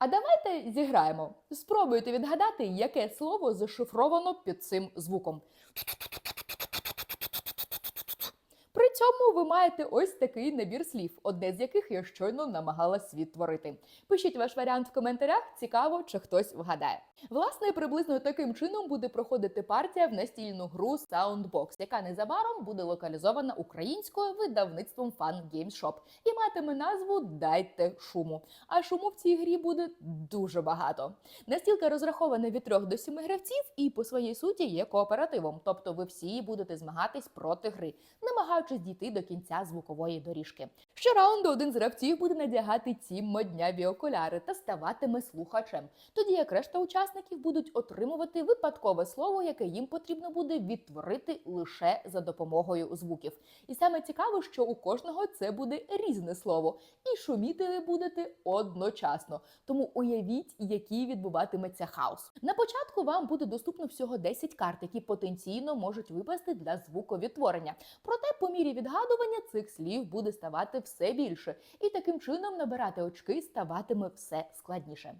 А давайте зіграємо. Спробуйте відгадати, яке слово зашифровано під цим звуком. Цьому ви маєте ось такий набір слів, одне з яких я щойно намагалась відтворити. Пишіть ваш варіант в коментарях, цікаво, чи хтось вгадає. Власне, приблизно таким чином буде проходити партія в настільну гру Soundbox, яка незабаром буде локалізована українською видавництвом Fun Games Shop і матиме назву Дайте шуму. А шуму в цій грі буде дуже багато. Настілка розрахована від 3 до 7 гравців і по своїй суті є кооперативом, тобто ви всі будете змагатись проти гри, намагаючись дійти до кінця звукової доріжки. Щораунду один з гравців буде надягати ці модняві окуляри та ставатиме слухачем, тоді як решта учасників будуть отримувати випадкове слово, яке їм потрібно буде відтворити лише за допомогою звуків. І саме цікаво, що у кожного це буде різне слово, і шуміти ви будете одночасно. Тому уявіть, який відбуватиметься хаос. На початку вам буде доступно всього 10 карт, які потенційно можуть випасти для звуковідтворення. Проте, по мірі відгадування цих слів буде ставати все більше, і таким чином набирати очки ставатиме все складніше.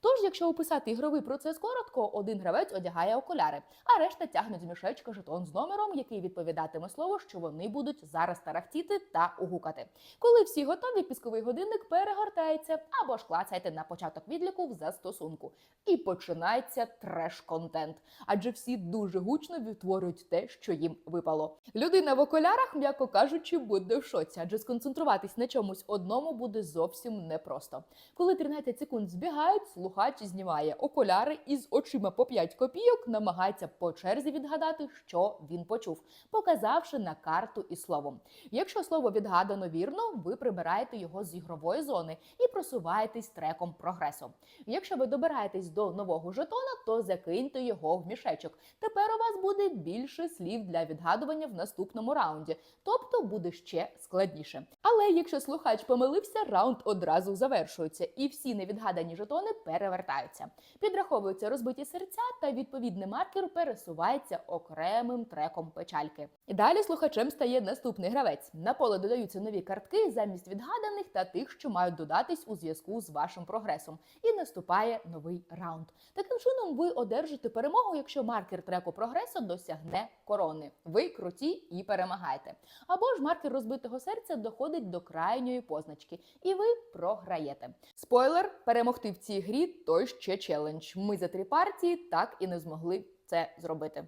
Тож, якщо описати ігровий процес коротко, один гравець одягає окуляри, а решта тягнуть з мішечка жетон з номером, який відповідатиме слово, що вони будуть зараз тарахтіти та угукати. Коли всі готові, пісковий годинник перегортається або ж клацайте на початок відліку в застосунку. І починається треш-контент, адже всі дуже гучно відтворюють те, що їм випало. Людина в окулярах, м'яко кажучи, буде в шоці, адже сконцентруватись на чомусь одному буде зовсім непросто. Коли 13 секунд збігають, слухач знімає окуляри і з очима по 5 копійок намагається по черзі відгадати, що він почув, показавши на карту і словом. Якщо слово відгадано вірно, ви прибираєте його з ігрової зони і просуваєтесь треком прогресу. Якщо ви добираєтесь до нового жетона, то закиньте його в мішечок. Тепер у вас буде більше слів для відгадування в наступному раунді, тобто буде ще складніше. Але якщо слухач помилився, раунд одразу завершується, і всі невідгадані жетони перевертаються. Підраховуються розбиті серця, та відповідний маркер пересувається окремим треком печальки. І далі слухачем стає наступний гравець. На поле додаються нові картки замість відгаданих та тих, що мають додатись у зв'язку з вашим прогресом. І наступає новий раунд. Таким чином, ви одержите перемогу, якщо маркер треку прогресу досягне корони. Ви круті і перемагаєте. Або ж маркер розбитого серця доходить до крайньої позначки, і ви програєте. Спойлер, перемогти в цій грі той ще челендж. Ми за три партії так і не змогли це зробити.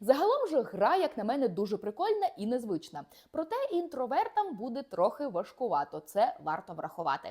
Загалом же гра, як на мене, дуже прикольна і незвична. Проте інтровертам буде трохи важкувато. Це варто врахувати.